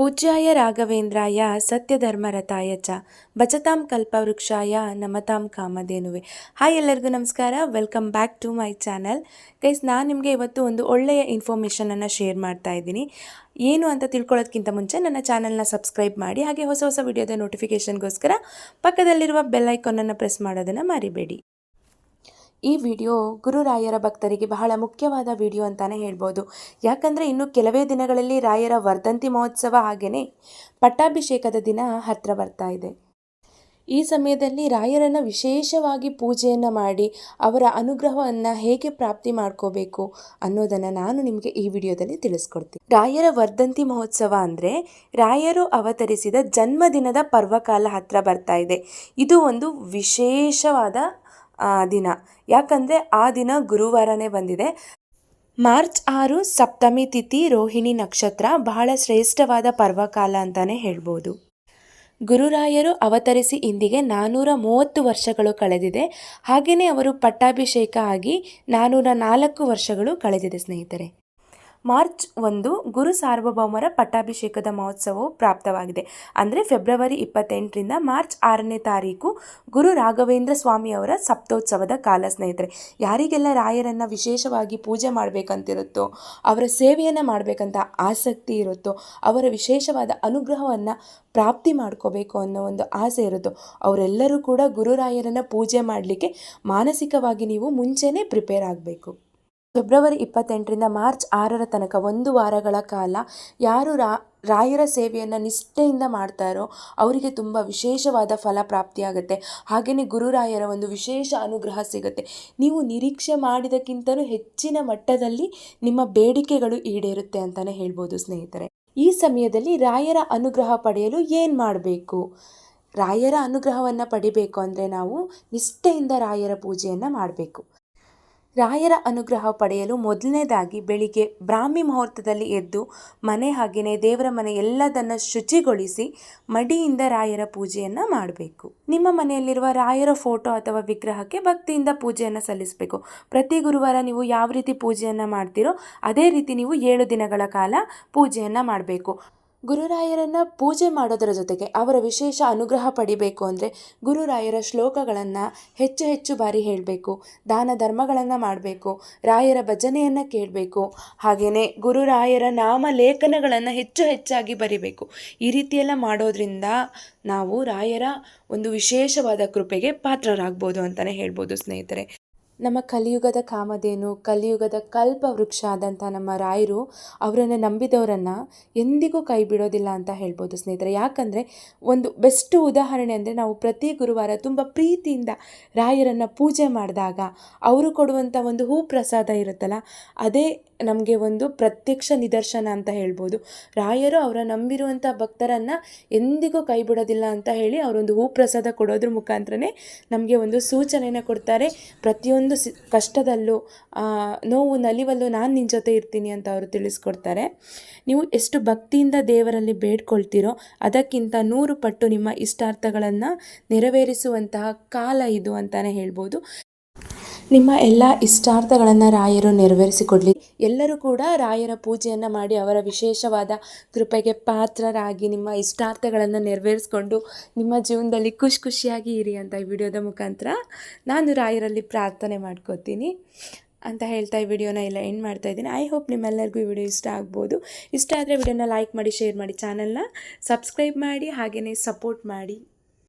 ಪೂಜ್ಯಾಯ ರಾಘವೇಂದ್ರಾಯ ಸತ್ಯಧರ್ಮರಥಾಯ ಚ. ಬಚತಾಂ ಕಲ್ಪವೃಕ್ಷಾಯ ನಮತಾಂ ಕಾಮಧೇನುವೆ. ಹಾಯ್ ಎಲ್ಲರಿಗೂ ನಮಸ್ಕಾರ. Welcome back to my channel. Guys, ನಾನು ನಿಮಗೆ ಇವತ್ತು ಒಂದು ಒಳ್ಳೆಯ ಇನ್ಫಾರ್ಮೇಷನನ್ನು ಶೇರ್ ಮಾಡ್ತಾ ಇದ್ದೀನಿ. ಏನು ಅಂತ ತಿಳ್ಕೊಳ್ಳೋದಕ್ಕಿಂತ ಮುಂಚೆ ನನ್ನ ಚಾನಲ್ನ ಸಬ್ಸ್ಕ್ರೈಬ್ ಮಾಡಿ, ಹಾಗೆ ಹೊಸ ಹೊಸ ವಿಡಿಯೋದ ನೋಟಿಫಿಕೇಷನ್ಗೋಸ್ಕರ ಪಕ್ಕದಲ್ಲಿರುವ ಬೆಲ್ ಐಕಾನನ್ನು ಪ್ರೆಸ್ ಮಾಡೋದನ್ನು ಮರಿಬೇಡಿ. ಈ ವಿಡಿಯೋ ಗುರುರಾಯರ ಭಕ್ತರಿಗೆ ಬಹಳ ಮುಖ್ಯವಾದ ವಿಡಿಯೋ ಅಂತಲೇ ಹೇಳ್ಬೋದು. ಯಾಕಂದರೆ ಇನ್ನು ಕೆಲವೇ ದಿನಗಳಲ್ಲಿ ರಾಯರ ವರ್ಧಂತಿ ಮಹೋತ್ಸವ ಹಾಗೆಯೇ ಪಟ್ಟಾಭಿಷೇಕದ ದಿನ ಹತ್ತಿರ ಬರ್ತಾ ಇದೆ. ಈ ಸಮಯದಲ್ಲಿ ರಾಯರನ್ನು ವಿಶೇಷವಾಗಿ ಪೂಜೆಯನ್ನು ಮಾಡಿ ಅವರ ಅನುಗ್ರಹವನ್ನು ಹೇಗೆ ಪ್ರಾಪ್ತಿ ಮಾಡ್ಕೋಬೇಕು ಅನ್ನೋದನ್ನು ನಾನು ನಿಮಗೆ ಈ ವಿಡಿಯೋದಲ್ಲಿ ತಿಳಿಸ್ಕೊಡ್ತೀನಿ. ರಾಯರ ವರ್ಧಂತಿ ಮಹೋತ್ಸವ ಅಂದರೆ ರಾಯರು ಅವತರಿಸಿದ ಜನ್ಮದಿನದ ಪರ್ವಕಾಲ ಹತ್ತಿರ ಬರ್ತಾ ಇದೆ. ಇದು ಒಂದು ವಿಶೇಷವಾದ ದಿನ. ಯಾಕಂದರೆ ಆ ದಿನ ಗುರುವಾರನೇ ಬಂದಿದೆ. ಮಾರ್ಚ್ ಆರು, ಸಪ್ತಮಿ ತಿಥಿ, ರೋಹಿಣಿ ನಕ್ಷತ್ರ ಬಹಳ ಶ್ರೇಷ್ಠವಾದ ಪರ್ವಕಾಲ ಅಂತಲೇ ಹೇಳ್ಬೋದು. ಗುರುರಾಯರು ಅವತರಿಸಿ ಇಂದಿಗೆ ನಾನ್ನೂರ ಮೂವತ್ತು ವರ್ಷಗಳು ಕಳೆದಿದೆ. ಹಾಗೆಯೇ ಅವರು ಪಟ್ಟಾಭಿಷೇಕ ಆಗಿ ನಾನ್ನೂರ ನಾಲ್ಕು ವರ್ಷಗಳು ಕಳೆದಿದೆ ಸ್ನೇಹಿತರೆ. ಮಾರ್ಚ್ ಒಂದು ಗುರು ಸಾರ್ವಭೌಮರ ಪಟ್ಟಾಭಿಷೇಕದ ಮಹೋತ್ಸವವು ಪ್ರಾಪ್ತವಾಗಿದೆ. ಅಂದರೆ ಫೆಬ್ರವರಿ ಇಪ್ಪತ್ತೆಂಟರಿಂದ ಮಾರ್ಚ್ ಆರನೇ ತಾರೀಕು ಗುರು ರಾಘವೇಂದ್ರ ಸ್ವಾಮಿಯವರ ಸಪ್ತೋತ್ಸವದ ಕಾಲ, ಸ್ನೇಹಿತರೆ. ಯಾರಿಗೆಲ್ಲ ರಾಯರನ್ನು ವಿಶೇಷವಾಗಿ ಪೂಜೆ ಮಾಡಬೇಕಂತಿರುತ್ತೋ, ಅವರ ಸೇವೆಯನ್ನು ಮಾಡಬೇಕಂತ ಆಸಕ್ತಿ ಇರುತ್ತೋ, ಅವರ ವಿಶೇಷವಾದ ಅನುಗ್ರಹವನ್ನು ಪ್ರಾಪ್ತಿ ಮಾಡ್ಕೋಬೇಕು ಅನ್ನೋ ಒಂದು ಆಸೆ ಇರುತ್ತೋ, ಅವರೆಲ್ಲರೂ ಕೂಡ ಗುರುರಾಯರನ್ನು ಪೂಜೆ ಮಾಡಲಿಕ್ಕೆ ಮಾನಸಿಕವಾಗಿ ನೀವು ಮುಂಚೆನೇ ಪ್ರಿಪೇರ್ ಆಗಬೇಕು. ಫೆಬ್ರವರಿ ಇಪ್ಪತ್ತೆಂಟರಿಂದ ಮಾರ್ಚ್ ಆರರ ತನಕ ಒಂದು ವಾರಗಳ ಕಾಲ ಯಾರು ರಾ, ರಾಯರ ಸೇವೆಯನ್ನು ನಿಷ್ಠೆಯಿಂದ ಮಾಡ್ತಾರೋ ಅವರಿಗೆ ತುಂಬ ವಿಶೇಷವಾದ ಫಲ ಪ್ರಾಪ್ತಿಯಾಗುತ್ತೆ. ಹಾಗೆಯೇ ಗುರುರಾಯರ ಒಂದು ವಿಶೇಷ ಅನುಗ್ರಹ ಸಿಗುತ್ತೆ. ನೀವು ನಿರೀಕ್ಷೆ ಮಾಡಿದಕ್ಕಿಂತಲೂ ಹೆಚ್ಚಿನ ಮಟ್ಟದಲ್ಲಿ ನಿಮ್ಮ ಬೇಡಿಕೆಗಳು ಈಡೇರುತ್ತೆ ಅಂತಲೇ ಹೇಳ್ಬೋದು ಸ್ನೇಹಿತರೆ. ಈ ಸಮಯದಲ್ಲಿ ರಾಯರ ಅನುಗ್ರಹ ಪಡೆಯಲು ಏನು ಮಾಡಬೇಕು? ರಾಯರ ಅನುಗ್ರಹವನ್ನು ಪಡಿಬೇಕು ಅಂದರೆ ನಾವು ನಿಷ್ಠೆಯಿಂದ ರಾಯರ ಪೂಜೆಯನ್ನು ಮಾಡಬೇಕು. ರಾಯರ ಅನುಗ್ರಹ ಪಡೆಯಲು ಮೊದಲನೇದಾಗಿ ಬೆಳಿಗ್ಗೆ ಬ್ರಾಹ್ಮಿ ಮುಹೂರ್ತದಲ್ಲಿ ಎದ್ದು ಮನೆ ಹಾಗೆಯೇ ದೇವರ ಮನೆ ಎಲ್ಲದನ್ನು ಶುಚಿಗೊಳಿಸಿ ಮಡಿಯಿಂದ ರಾಯರ ಪೂಜೆಯನ್ನು ಮಾಡಬೇಕು. ನಿಮ್ಮ ಮನೆಯಲ್ಲಿರುವ ರಾಯರ ಫೋಟೋ ಅಥವಾ ವಿಗ್ರಹಕ್ಕೆ ಭಕ್ತಿಯಿಂದ ಪೂಜೆಯನ್ನು ಸಲ್ಲಿಸಬೇಕು. ಪ್ರತಿ ಗುರುವಾರ ನೀವು ಯಾವ ರೀತಿ ಪೂಜೆಯನ್ನು ಮಾಡ್ತೀರೋ ಅದೇ ರೀತಿ ನೀವು ಏಳು ದಿನಗಳ ಕಾಲ ಪೂಜೆಯನ್ನು ಮಾಡಬೇಕು. ಗುರುರಾಯರನ್ನು ಪೂಜೆ ಮಾಡೋದರ ಜೊತೆಗೆ ಅವರ ವಿಶೇಷ ಅನುಗ್ರಹ ಪಡಿಬೇಕು ಅಂದರೆ ಗುರುರಾಯರ ಶ್ಲೋಕಗಳನ್ನು ಹೆಚ್ಚು ಹೆಚ್ಚು ಬಾರಿ ಹೇಳಬೇಕು, ದಾನ ಧರ್ಮಗಳನ್ನು ಮಾಡಬೇಕು, ರಾಯರ ಭಜನೆಯನ್ನು ಕೇಳಬೇಕು ಹಾಗೆಯೇ ಗುರುರಾಯರ ನಾಮ ಲೇಖನಗಳನ್ನು ಹೆಚ್ಚು ಹೆಚ್ಚಾಗಿ ಬರಿಬೇಕು. ಈ ರೀತಿಯೆಲ್ಲ ಮಾಡೋದ್ರಿಂದ ನಾವು ರಾಯರ ಒಂದು ವಿಶೇಷವಾದ ಕೃಪೆಗೆ ಪಾತ್ರರಾಗ್ಬೋದು ಅಂತಲೇ ಹೇಳ್ಬೋದು ಸ್ನೇಹಿತರೆ. ನಮ್ಮ ಕಲಿಯುಗದ ಕಾಮಧೇನು, ಕಲಿಯುಗದ ಕಲ್ಪ ವೃಕ್ಷ ಆದಂಥ ನಮ್ಮ ರಾಯರು ಅವರನ್ನು ನಂಬಿದವರನ್ನು ಎಂದಿಗೂ ಕೈ ಬಿಡೋದಿಲ್ಲ ಅಂತ ಹೇಳ್ಬೋದು ಸ್ನೇಹಿತರೆ. ಯಾಕಂದರೆ ಒಂದು ಬೆಸ್ಟ್ ಉದಾಹರಣೆ ಅಂದರೆ ನಾವು ಪ್ರತಿ ಗುರುವಾರ ತುಂಬ ಪ್ರೀತಿಯಿಂದ ರಾಯರನ್ನು ಪೂಜೆ ಮಾಡಿದಾಗ ಅವರು ಕೊಡುವಂಥ ಒಂದು ಹೂ ಪ್ರಸಾದ ಇರುತ್ತಲ್ಲ, ಅದೇ ನಮಗೆ ಒಂದು ಪ್ರತ್ಯಕ್ಷ ನಿದರ್ಶನ ಅಂತ ಹೇಳ್ಬೋದು. ರಾಯರು ಅವರ ನಂಬಿರುವಂಥ ಭಕ್ತರನ್ನು ಎಂದಿಗೂ ಕೈ ಬಿಡೋದಿಲ್ಲ ಅಂತ ಹೇಳಿ ಅವರೊಂದು ಹೂ ಪ್ರಸಾದ ಕೊಡೋದ್ರ ಮುಖಾಂತರನೇ ನಮಗೆ ಒಂದು ಸೂಚನೆಯನ್ನು ಕೊಡ್ತಾರೆ. ಪ್ರತಿಯೊಂದು ಸಿ, ಕಷ್ಟದಲ್ಲೂ ನೋವು, ನಲಿವಲ್ಲೂ ನಾನು ನಿನ್ನ ಜೊತೆ ಇರ್ತೀನಿ ಅಂತ ಅವರು ತಿಳಿಸ್ಕೊಡ್ತಾರೆ. ನೀವು ಎಷ್ಟು ಭಕ್ತಿಯಿಂದ ದೇವರಲ್ಲಿ ಬೇಡ್ಕೊಳ್ತೀರೋ ಅದಕ್ಕಿಂತ ನೂರು ಪಟ್ಟು ನಿಮ್ಮ ಇಷ್ಟಾರ್ಥಗಳನ್ನು ನೆರವೇರಿಸುವಂತಹ ಕಾಲ ಇದು ಅಂತಲೇ ಹೇಳ್ಬೋದು. ನಿಮ್ಮ ಎಲ್ಲ ಇಷ್ಟಾರ್ಥಗಳನ್ನು ರಾಯರು ನೆರವೇರಿಸಿಕೊಡಲಿ. ಎಲ್ಲರೂ ಕೂಡ ರಾಯರ ಪೂಜೆಯನ್ನು ಮಾಡಿ ಅವರ ವಿಶೇಷವಾದ ಕೃಪೆಗೆ ಪಾತ್ರರಾಗಿ ನಿಮ್ಮ ಇಷ್ಟಾರ್ಥಗಳನ್ನು ನೆರವೇರಿಸ್ಕೊಂಡು ನಿಮ್ಮ ಜೀವನದಲ್ಲಿ ಖುಷಿ ಖುಷಿಯಾಗಿ ಇರಿ ಅಂತ ಈ ವಿಡಿಯೋದ ಮುಖಾಂತರ ನಾನು ರಾಯರಲ್ಲಿ ಪ್ರಾರ್ಥನೆ ಮಾಡ್ಕೋತೀನಿ. ಅಂತ ಹೇಳ್ತಾ ಈ ವಿಡಿಯೋನ ಎಲ್ಲ ಎಂಡ್ ಮಾಡ್ತಾ ಇದ್ದೀನಿ. ಐ ಹೋಪ್ ನಿಮ್ಮೆಲ್ಲರಿಗೂ ಈ ವಿಡಿಯೋ ಇಷ್ಟ ಆಗ್ಬೋದು. ಇಷ್ಟ ಆದರೆ ವಿಡಿಯೋನ ಲೈಕ್ ಮಾಡಿ ಶೇರ್ ಮಾಡಿ ಚಾನಲ್ನ ಸಬ್ಸ್ಕ್ರೈಬ್ ಮಾಡಿ ಹಾಗೆಯೇ ಸಪೋರ್ಟ್ ಮಾಡಿ.